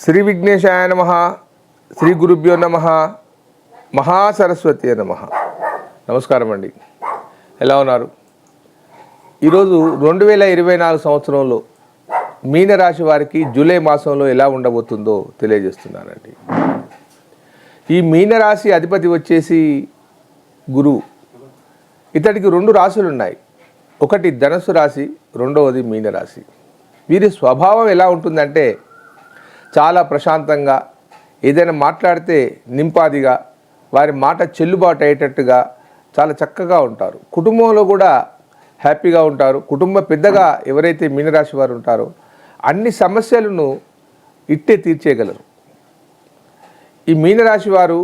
శ్రీ విఘ్నేశాయ నమ శ్రీ గురుభ్యో నమ మహాసరస్వతి నమ. నమస్కారం అండి. ఎలా ఉన్నారు? ఈరోజు రెండు వేల ఇరవై నాలుగు సంవత్సరంలో మీనరాశి వారికి జూలై మాసంలో ఎలా ఉండబోతుందో తెలియజేస్తున్నానండి. ఈ మీనరాశి అధిపతి వచ్చేసి గురువు. ఇతడికి రెండు రాశులు ఉన్నాయి ఒకటి ధనస్సు రాశి రెండవది మీనరాశి. వీరి స్వభావం ఎలా ఉంటుందంటే చాలా ప్రశాంతంగా ఏదైనా మాట్లాడితే నింపాదిగా వారి మాట చెల్లుబాటు అయ్యేటట్టుగా చాలా చక్కగా ఉంటారు. కుటుంబంలో కూడా హ్యాపీగా ఉంటారు. కుటుంబ పెద్దగా ఎవరైతే మీనరాశి వారు ఉంటారో అన్ని సమస్యలను ఇట్టే తీర్చేయగలరు. ఈ మీనరాశి వారు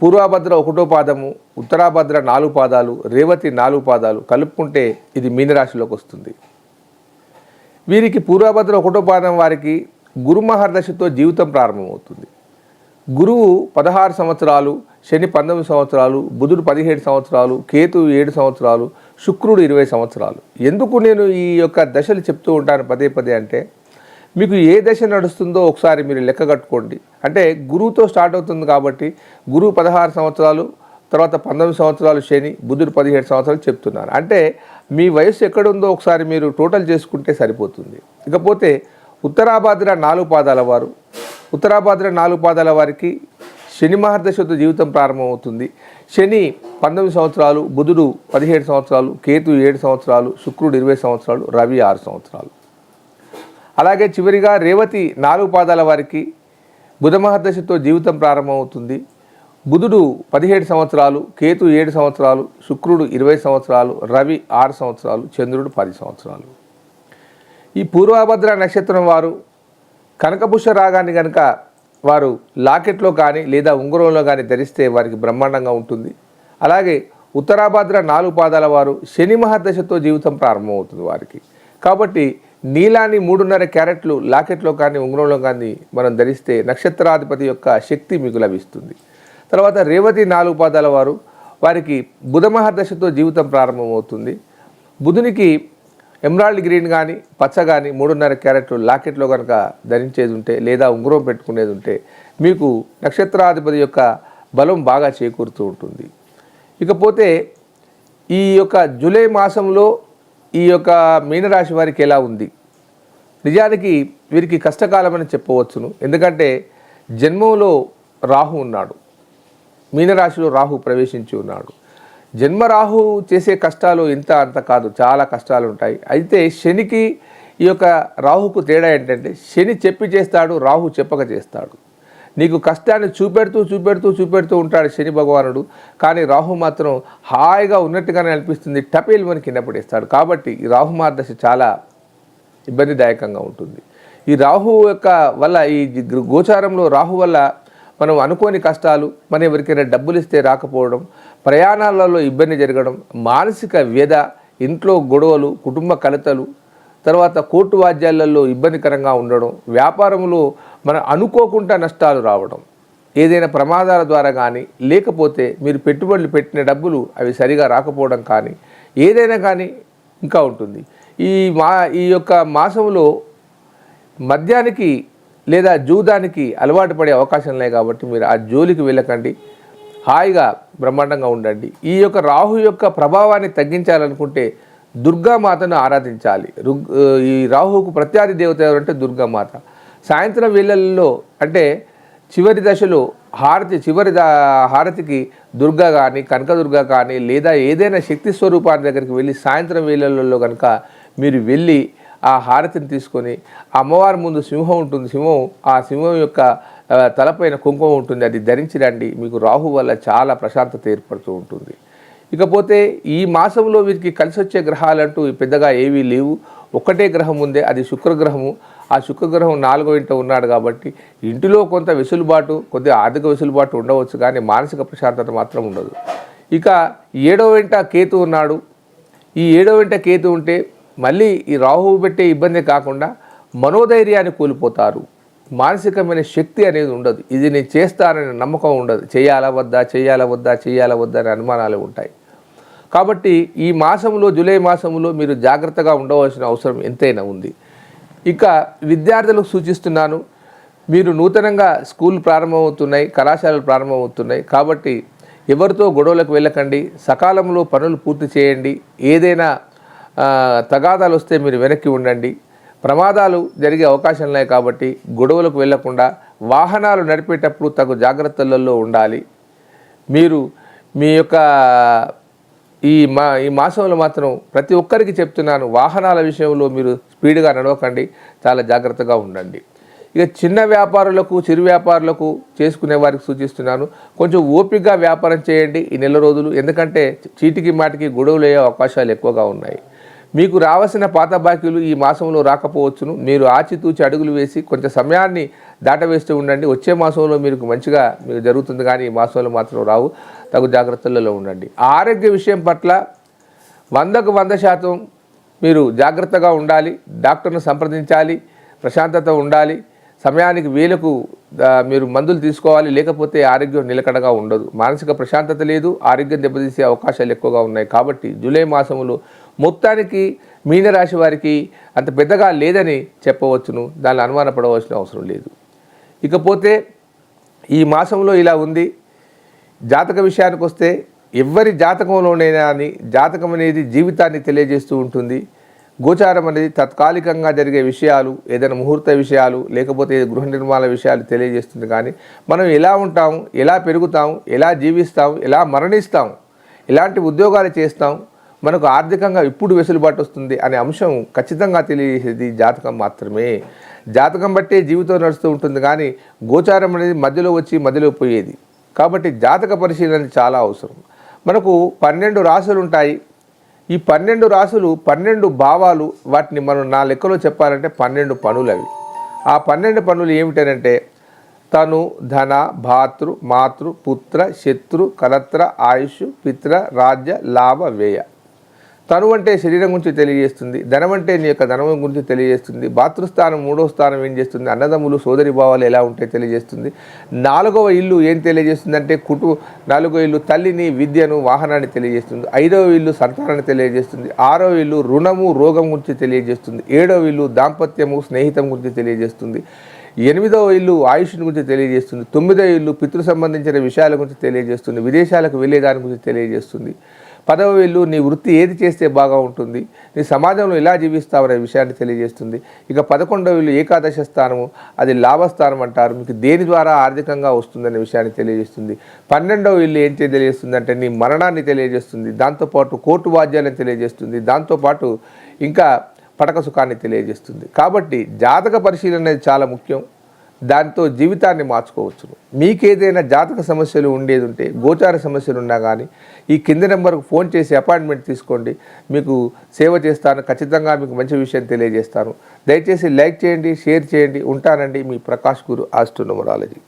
పూర్వభద్ర ఒకటో పాదము ఉత్తరాభద్ర నాలుగు పాదాలు రేవతి నాలుగు పాదాలు కలుపుకుంటే ఇది మీనరాశిలోకి వస్తుంది. వీరికి పూర్వభద్ర ఒకటో పాదం వారికి గురు మహర్దశతో జీవితం ప్రారంభమవుతుంది. గురువు పదహారు సంవత్సరాలు శని పంతొమ్మిది సంవత్సరాలు బుధుడు పదిహేడు సంవత్సరాలు కేతు ఏడు సంవత్సరాలు శుక్రుడు ఇరవై సంవత్సరాలు. ఎందుకు నేను ఈ యొక్క దశలు చెప్తూ ఉంటాను పదే పదే అంటే మీకు ఏ దశ నడుస్తుందో ఒకసారి మీరు లెక్క కట్టుకోండి. అంటే గురువుతో స్టార్ట్ అవుతుంది కాబట్టి గురువు పదహారు సంవత్సరాలు తర్వాత పంతొమ్మిది సంవత్సరాలు శని బుధుడు పదిహేడు సంవత్సరాలు చెప్తున్నారు. అంటే మీ వయస్సు ఎక్కడుందో ఒకసారి మీరు టోటల్ చేసుకుంటే సరిపోతుంది. ఇకపోతే ఉత్తరాభాద్ర నాలుగు పాదాల వారు. ఉత్తరాభాద్ర నాలుగు పాదాల వారికి శని మహర్దశతో జీవితం ప్రారంభమవుతుంది. శని పంతొమ్మిది సంవత్సరాలు బుధుడు పదిహేడు సంవత్సరాలు కేతు ఏడు సంవత్సరాలు శుక్రుడు ఇరవై సంవత్సరాలు రవి ఆరు సంవత్సరాలు. అలాగే చివరిగా రేవతి నాలుగు పాదాల వారికి బుధ మహర్దశతో జీవితం ప్రారంభమవుతుంది. బుధుడు పదిహేడు సంవత్సరాలు కేతు ఏడు సంవత్సరాలు శుక్రుడు ఇరవై సంవత్సరాలు రవి ఆరు సంవత్సరాలు చంద్రుడు పది సంవత్సరాలు. ఈ పూర్వభద్ర నక్షత్రం వారు కనకపుష్ప రాగాన్ని కనుక వారు లాకెట్లో కానీ లేదా ఉంగరంలో కానీ ధరిస్తే వారికి బ్రహ్మాండంగా ఉంటుంది. అలాగే ఉత్తరాభద్ర నాలుగు పాదాల వారు శని మహాదశతో జీవితం ప్రారంభమవుతుంది వారికి. కాబట్టి నీలాన్ని మూడున్నర క్యారెట్లు లాకెట్లో కానీ ఉంగరంలో కానీ మనం ధరిస్తే నక్షత్రాధిపతి యొక్క శక్తి మీకు లభిస్తుంది. తర్వాత రేవతి నాలుగు పాదాల వారు వారికి బుధ మహాదశతో జీవితం ప్రారంభమవుతుంది. బుధునికి ఎమరాల్డ్ గ్రీన్ కానీ పచ్చ కానీ మూడున్నర క్యారెట్లు లాకెట్లో కనుక ధరించేది ఉంటే లేదా ఉంగరం పెట్టుకునేది ఉంటే మీకు నక్షత్రాధిపతి యొక్క బలం బాగా చేకూరుతూ ఉంటుంది. ఇకపోతే ఈ యొక్క జూలై మాసంలో ఈ యొక్క మీనరాశి వారికి ఎలా ఉంది? నిజానికి వీరికి కష్టకాలమని చెప్పవచ్చును. ఎందుకంటే జన్మంలో రాహు ఉన్నాడు. మీనరాశిలో రాహు ప్రవేశించి ఉన్నాడు. జన్మరాహు చేసే కష్టాలు ఇంత అంత కాదు. చాలా కష్టాలు ఉంటాయి. అయితే శనికి ఈ యొక్క రాహుకు తేడా ఏంటంటే శని చెప్పి చేస్తాడు రాహు చెప్పక చేస్తాడు. నీకు కష్టాన్ని చూపెడుతూ చూపెడుతూ చూపెడుతూ ఉంటాడు శని భగవానుడు. కానీ రాహు మాత్రం హాయిగా ఉన్నట్టుగానే అనిపిస్తుంది. టపేలు మన కింద పడేస్తాడు. కాబట్టి ఈ రాహు మార్దశ చాలా ఇబ్బందిదాయకంగా ఉంటుంది. ఈ రాహు యొక్క వల్ల ఈ గోచారంలో రాహు వల్ల మనం అనుకోని కష్టాలు మనం ఎవరికైనా డబ్బులు ఇస్తే రాకపోవడం ప్రయాణాలలో ఇబ్బంది జరగడం మానసిక వ్యధ ఇంట్లో గొడవలు కుటుంబ కలతలు తర్వాత కోర్టు వాద్యాలలో ఇబ్బందికరంగా ఉండడం వ్యాపారంలో మనం అనుకోకుండా నష్టాలు రావడం ఏదైనా ప్రమాదాల ద్వారా కానీ లేకపోతే మీరు పెట్టుబడులు పెట్టిన డబ్బులు అవి సరిగా రాకపోవడం కానీ ఏదైనా కానీ ఇంకా ఉంటుంది. ఈ మా ఈ యొక్క మాసంలో మద్యానికి లేదా జూదానికి అలవాటు పడే అవకాశం లేదు కాబట్టి మీరు ఆ జోలికి వెళ్ళకండి. హాయిగా బ్రహ్మాండంగా ఉండండి. ఈ యొక్క రాహు యొక్క ప్రభావాన్ని తగ్గించాలనుకుంటే దుర్గామాతను ఆరాధించాలి. రుగ్ ఈ రాహుకు ప్రత్యాది దేవత ఎవరంటే దుర్గామాత. సాయంత్రం వేళల్లో అంటే చివరి దశలో హారతి చివరి దా హారతికి దుర్గా కానీ కనకదుర్గ కానీ లేదా ఏదైనా శక్తి స్వరూపాన్ని దగ్గరికి వెళ్ళి సాయంత్రం వేళల్లో కనుక మీరు వెళ్ళి ఆ హారతిని తీసుకొని అమ్మవారి ముందు సింహం ఉంటుంది. సింహం ఆ సింహం యొక్క తలపైన కుంకుమ ఉంటుంది అది ధరించి రండి. మీకు రాహు వల్ల చాలా ప్రశాంతత ఏర్పడుతూ ఉంటుంది. ఇకపోతే ఈ మాసంలో వీరికి కలిసి వచ్చే గ్రహాలంటూ పెద్దగా ఏవీ లేవు. ఒక్కటే గ్రహం ఉందే అది శుక్రగ్రహము. ఆ శుక్రగ్రహం నాలుగో ఇంట ఉన్నాడు కాబట్టి ఇంటిలో కొంత వెసులుబాటు కొద్దిగా ఆర్థిక వెసులుబాటు ఉండవచ్చు కానీ మానసిక ప్రశాంతత మాత్రం ఉండదు. ఇక ఏడో వెంట కేతు ఉన్నాడు. ఈ ఏడో వెంట కేతు ఉంటే మళ్ళీ ఈ రాహువు పెట్టే ఇబ్బంది కాకుండా మనోధైర్యాన్ని కోల్పోతారు. మానసికమైన శక్తి అనేది ఉండదు. ఇది నేను చేస్తాననే నమ్మకం ఉండదు. చేయాలా వద్దా? చేయాలా వద్దా? చేయాలా వద్దా అనే అనుమానాలు ఉంటాయి. కాబట్టి ఈ మాసంలో జూలై మాసంలో మీరు జాగ్రత్తగా ఉండవలసిన అవసరం ఎంతైనా ఉంది. ఇక విద్యార్థులకు సూచిస్తున్నాను మీరు నూతనంగా స్కూల్ ప్రారంభమవుతున్నాయి కళాశాలలు ప్రారంభమవుతున్నాయి. కాబట్టి ఎవరితో గొడవలకు వెళ్ళకండి సకాలంలో పనులు పూర్తి చేయండి ఏదైనా తగాదాలు వస్తే మీరు వెనక్కి ఉండండి. ప్రమాదాలు జరిగే అవకాశం ఉన్నాయి కాబట్టి గొడవలకు వెళ్ళకుండా వాహనాలు నడిపేటప్పుడు తగు జాగ్రత్తలలో ఉండాలి. మీరు మీ యొక్క ఈ మా ఈ మాసంలో మాత్రం ప్రతి ఒక్కరికి చెప్తున్నాను వాహనాల విషయంలో మీరు స్పీడ్గా నడవకండి చాలా జాగ్రత్తగా ఉండండి. ఇక చిన్న వ్యాపారులకు చిరు వ్యాపారులకు చేసుకునే వారికి సూచిస్తున్నాను కొంచెం ఓపికగా వ్యాపారం చేయండి ఈ నెల రోజులు ఎందుకంటే చీటికి మాటికి గొడవలు అయ్యే అవకాశాలు ఎక్కువగా ఉన్నాయి. మీకు రావాల్సిన పాత బాకీలు ఈ మాసంలో రాకపోవచ్చును. మీరు ఆచితూచి అడుగులు వేసి కొంచెం సమయాన్ని దాటవేస్తూ ఉండండి. వచ్చే మాసంలో మీకు మంచిగా మీకు జరుగుతుంది కానీ ఈ మాసంలో మాత్రం రావు. తగు జాగ్రత్తలలో ఉండండి. ఆరోగ్య విషయం పట్ల వందకు వంద శాతం మీరు జాగ్రత్తగా ఉండాలి. డాక్టర్ను సంప్రదించాలి. ప్రశాంతత ఉండాలి. సమయానికి వీలకు మీరు మందులు తీసుకోవాలి. లేకపోతే ఆరోగ్యం నిలకడగా ఉండదు. మానసిక ప్రశాంతత లేదు. ఆరోగ్యం దెబ్బతీసే అవకాశాలు ఎక్కువగా ఉన్నాయి. కాబట్టి జూలై మాసంలో మొత్తానికి మీనరాశి వారికి అంత పెద్దగా లేదని చెప్పవచ్చును. దాన్ని అనుమానపడవలసిన అవసరం లేదు. ఇకపోతే ఈ మాసంలో ఇలా ఉంది. జాతక విషయానికి వస్తే ఎవరి జాతకంలోనైనా అని జాతకం అనేది జీవితాన్ని తెలియజేస్తూ ఉంటుంది. గోచారం అనేది తాత్కాలికంగా జరిగే విషయాలు ఏదైనా ముహూర్త విషయాలు లేకపోతే గృహ నిర్మాణ విషయాలు తెలియజేస్తుంది. కానీ మనం ఎలా ఉంటాం ఎలా పెరుగుతాం ఎలా జీవిస్తాం ఎలా మరణిస్తాం ఎలాంటి ఉద్యోగాలు చేస్తాం మనకు ఆర్థికంగా ఇప్పుడు వెసులుబాటు వస్తుంది అనే అంశం ఖచ్చితంగా తెలియజేసేది జాతకం మాత్రమే. జాతకం బట్టే జీవితం నడుస్తూ ఉంటుంది కానీ గోచారం అనేది మధ్యలో వచ్చి మధ్యలో పోయేది. కాబట్టి జాతక పరిశీలన చాలా అవసరం. మనకు పన్నెండు రాసులు ఉంటాయి. ఈ పన్నెండు రాసులు పన్నెండు భావాలు వాటిని మనం నా లెక్కలో చెప్పాలంటే పన్నెండు పనులు అవి ఆ పన్నెండు పనులు ఏమిటనంటే తను ధన భాతృ మాతృ పుత్ర శత్రు కలత్ర ఆయుష్ పిత్ర రాజ్య లాభ వ్యయ. తను అంటే శరీరం గురించి తెలియజేస్తుంది ధనం అంటే నీ యొక్క ధనం గురించి తెలియజేస్తుంది భాతృస్థానం మూడో స్థానం ఏం చేస్తుంది అన్నదమ్ములు సోదరి భావాలు ఎలా ఉంటాయి తెలియజేస్తుంది. నాలుగవ ఇల్లు ఏం తెలియజేస్తుంది అంటే కుటు నాలుగో ఇల్లు తల్లిని విద్యను వాహనాన్ని తెలియజేస్తుంది. ఐదవ ఇల్లు సంతానాన్ని తెలియజేస్తుంది. ఆరవ ఇల్లు రుణము రోగం గురించి తెలియజేస్తుంది. ఏడవ ఇల్లు దాంపత్యము స్నేహితం గురించి తెలియజేస్తుంది. ఎనిమిదవ ఇల్లు ఆయుష్ని గురించి తెలియజేస్తుంది. తొమ్మిదవ ఇల్లు పితృ సంబంధించిన విషయాల గురించి తెలియజేస్తుంది. విదేశాలకు వెళ్ళేదాని గురించి తెలియజేస్తుంది. పదవ ఇల్లు నీ వృత్తి ఏది చేస్తే బాగా ఉంటుంది? నీ సమాజంలో ఎలా జీవిస్తావనే విషయాన్ని తెలియజేస్తుంది. ఇక పదకొండవ ఇల్లు ఏకాదశ స్థానము అది లాభస్థానం అంటారు. మీకు దేని ద్వారా ఆర్థికంగా వస్తుందనే విషయాన్ని తెలియజేస్తుంది. పన్నెండవ ఇల్లు ఏం తెలియజేస్తుంది అంటే నీ మరణాన్ని తెలియజేస్తుంది. దాంతోపాటు కోర్టు వాద్యాలను తెలియజేస్తుంది. దాంతోపాటు ఇంకా పటక సుఖాన్ని తెలియజేస్తుంది. కాబట్టి జాతక పరిశీలన అనేది చాలా ముఖ్యం. దాంతో జీవితాన్ని మార్చుకోవచ్చు మీకేదైనా జాతక సమస్యలు ఉండేది ఉంటే గోచార సమస్యలు ఉన్నా కానీ ఈ కింది నెంబర్కు ఫోన్ చేసి అపాయింట్మెంట్ తీసుకోండి. మీకు సేవ చేస్తాను ఖచ్చితంగా మీకు మంచి విషయం తెలియజేస్తాను. దయచేసి లైక్ చేయండి షేర్ చేయండి ఉంటానండి మీ ప్రకాష్ గురు ఆస్ట్రోనమరాలజీ.